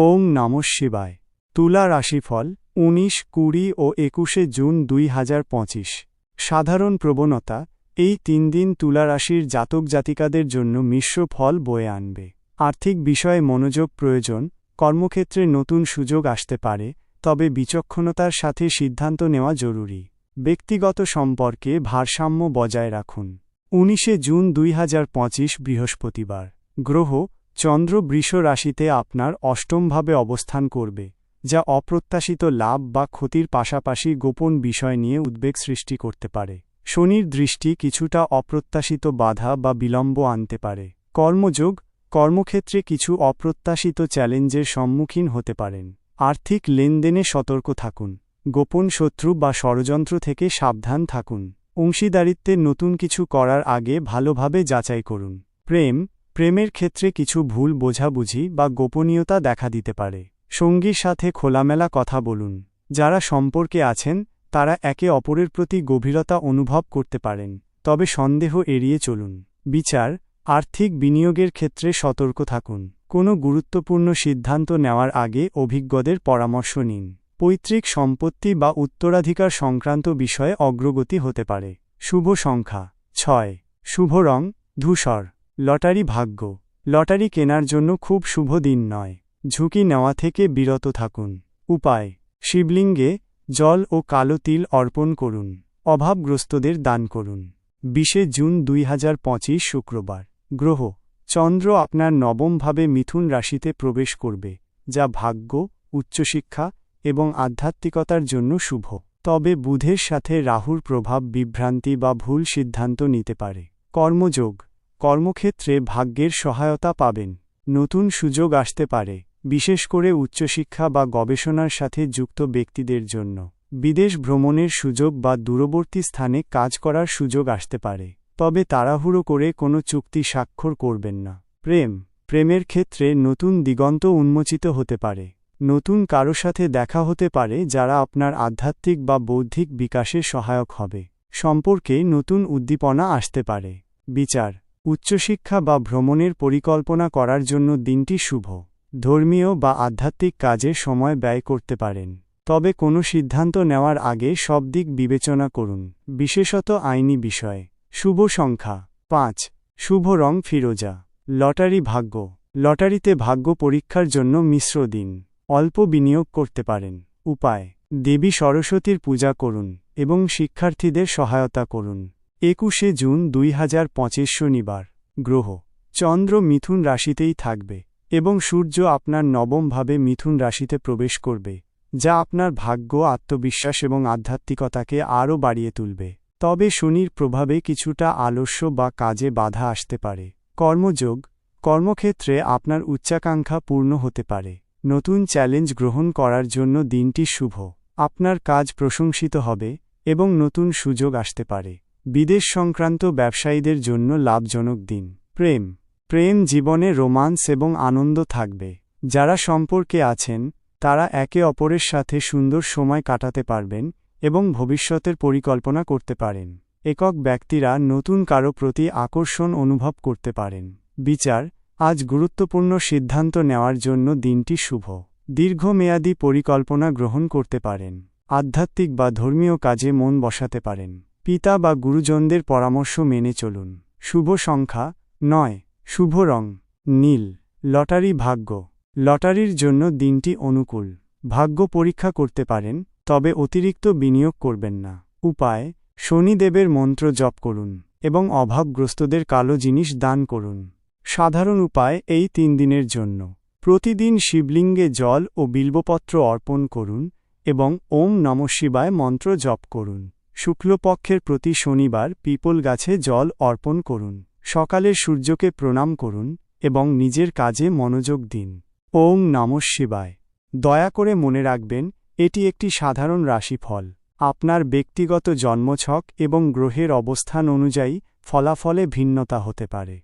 ওং নম শিবায়। তুলা রাশিফল, উনিশ, কুড়ি ও একুশে জুন দুই হাজার পঁচিশ। সাধারণ প্রবণতা, এই তিন দিন তুলা রাশির জাতক জাতিকাদের জন্য মিশ্র ফল বয়ে আনবে। আর্থিক বিষয়ে মনোযোগ প্রয়োজন, কর্মক্ষেত্রে নতুন সুযোগ আসতে পারে, তবে বিচক্ষণতার সাথে সিদ্ধান্ত নেওয়া জরুরি। ব্যক্তিগত সম্পর্কে ভারসাম্য বজায় রাখুন। উনিশে জুন দুই হাজার পঁচিশ বৃহস্পতিবার। গ্রহ চন্দ্র বৃষ রাশিতে আপনার অষ্টমভাবে অবস্থান করবে, যা অপ্রত্যাশিত লাভ বা ক্ষতির পাশাপাশি গোপন বিষয় নিয়ে উদ্বেগ সৃষ্টি করতে পারে। শনির দৃষ্টি কিছুটা অপ্রত্যাশিত বাধা বা বিলম্ব আনতে পারে। কর্মযোগ, কর্মক্ষেত্রে কিছু অপ্রত্যাশিত চ্যালেঞ্জের সম্মুখীন হতে পারেন। আর্থিক লেনদেনে সতর্ক থাকুন। গোপন শত্রু বা ষড়যন্ত্র থেকে সাবধান থাকুন। অংশীদারিত্বে নতুন কিছু করার আগে ভালোভাবে যাচাই করুন। প্রেম প্রেমের ক্ষেত্রে কিছু ভুল বোঝাবুঝি বা গোপনীয়তা দেখা দিতে পারে। সঙ্গীর সাথে খোলামেলা কথা বলুন। যারা সম্পর্কে আছেন, তারা একে অপরের প্রতি গভীরতা অনুভব করতে পারেন, তবে সন্দেহ এড়িয়ে চলুন। বিচার, আর্থিক বিনিয়োগের ক্ষেত্রে সতর্ক থাকুন। কোনো গুরুত্বপূর্ণ সিদ্ধান্ত নেওয়ার আগে অভিজ্ঞদের পরামর্শ নিন। পৈতৃক সম্পত্তি বা উত্তরাধিকার সংক্রান্ত বিষয়ে অগ্রগতি হতে পারে। শুভ সংখ্যা, ছয়। শুভ রং, ধূসর। লটারি ভাগ্য। লটারি কেনার জন্য খুব শুভ দিন নয়। ঝুঁকি নেওয়া থেকে বিরত থাকুন। উপায়, শিবলিঙ্গে জল ও কালো তিল অর্পণ করুন। অভাবগ্রস্তদের দান করুন। বিশে জুন দুই হাজার পঁচিশ শুক্রবার। গ্রহ, চন্দ্র আপনার নবমভাবে মিথুন রাশিতে প্রবেশ করবে, যা ভাগ্য, উচ্চশিক্ষা এবং আধ্যাত্মিকতার জন্য শুভ। তবে বুধের সাথে রাহুর প্রভাব বিভ্রান্তি বা ভুল সিদ্ধান্ত নিতে পারে। কর্মযোগ কর্মক্ষেত্রে ভাগ্যের সহায়তা পাবেন। নতুন সুযোগ আসতে পারে, বিশেষ করে উচ্চশিক্ষা বা গবেষণার সাথে যুক্ত ব্যক্তিদের জন্য। বিদেশ ভ্রমণের সুযোগ বা দূরবর্তী স্থানে কাজ করার সুযোগ আসতে পারে, তবে তাড়াহুড়ো করে কোনো চুক্তি স্বাক্ষর করবেন না। প্রেম, প্রেমের ক্ষেত্রে নতুন দিগন্ত উন্মোচিত হতে পারে। নতুন কারও সাথে দেখা হতে পারে যারা আপনার আধ্যাত্মিক বা বৌদ্ধিক বিকাশে সহায়ক হবে। সম্পর্কে নতুন উদ্দীপনা আসতে পারে। বিচার উচ্চশিক্ষা বা ভ্রমণের পরিকল্পনা করার জন্য দিনটি শুভ। ধর্মীয় বা আধ্যাত্মিক কাজে সময় ব্যয় করতে পারেন। তবে কোনো সিদ্ধান্ত নেওয়ার আগে সব দিক বিবেচনা করুন। বিশেষত আইনি বিষয়। শুভ সংখ্যা। পাঁচ। শুভ রং ফিরোজা। লটারি ভাগ্য। লটারিতে ভাগ্য পরীক্ষার জন্য মিশ্র দিন। অল্প বিনিয়োগ করতে পারেন। উপায়। দেবী সরস্বতীর পূজা করুন এবং শিক্ষার্থীদের সহায়তা করুন। একুশে জুন দুই হাজার পঁচিশ শনিবার, গ্রহ। চন্দ্র মিথুন রাশিতেই থাকবে এবং সূর্য আপনার নবমভাবে মিথুন রাশিতে প্রবেশ করবে, যা আপনার ভাগ্য, আত্মবিশ্বাস এবং আধ্যাত্মিকতাকে আরও বাড়িয়ে তুলবে। তবে শনির প্রভাবে কিছুটা আলস্য বা কাজে বাধা আসতে পারে। কর্মযোগ, কর্মক্ষেত্রে আপনার উচ্চাকাঙ্ক্ষা পূর্ণ হতে পারে। নতুন চ্যালেঞ্জ গ্রহণ করার জন্য দিনটি শুভ, আপনার কাজ প্রশংসিত হবে এবং নতুন সুযোগ আসতে পারে। বিদেশ সংক্রান্ত ব্যবসায়ীদের জন্য লাভজনক দিন। প্রেম। প্রেম জীবনে রোমান্স এবং আনন্দ থাকবে। যারা সম্পর্কে আছেন, তারা একে অপরের সাথে সুন্দর সময় কাটাতে পারবেন এবং ভবিষ্যতের পরিকল্পনা করতে পারেন। একক ব্যক্তিরা নতুন কারও প্রতি আকর্ষণ অনুভব করতে পারেন। বিচার। আজ গুরুত্বপূর্ণ সিদ্ধান্ত নেওয়ার জন্য দিনটি শুভ। দীর্ঘমেয়াদী পরিকল্পনা গ্রহণ করতে পারেন। আধ্যাত্মিক বা ধর্মীয় কাজে মন বসাতে পারেন। পিতা বা গুরুজনদের পরামর্শ মেনে চলুন। শুভ সংখ্যা, নয়। শুভ রং, নীল। লটারি ভাগ্য। লটারির জন্য দিনটি অনুকূল। ভাগ্য পরীক্ষা করতে পারেন, তবে অতিরিক্ত বিনিয়োগ করবেন না। উপায়, শনিদেবের মন্ত্র জপ করুন এবং অভাবগ্রস্তদের কালো জিনিস দান করুন। সাধারণ উপায়, এই তিন দিনের জন্য। প্রতিদিন শিবলিঙ্গে জল ও বিল্বপত্র অর্পণ করুন এবং ওম নম শিবায় মন্ত্র জপ করুন। শুক্লপক্ষের প্রতি শনিবার পিপল গাছে জল অর্পণ করুন সকালে সূর্যকে প্রণাম করুন, এবং নিজের কাজে মনোযোগ দিন। ওং নম শিবায়। দয়া করে মনে রাখবেন, এটি একটি সাধারণ রাশিফল। আপনার ব্যক্তিগত জন্মছক এবং গ্রহের অবস্থান অনুযায়ী ফলাফলে ভিন্নতা হতে পারে।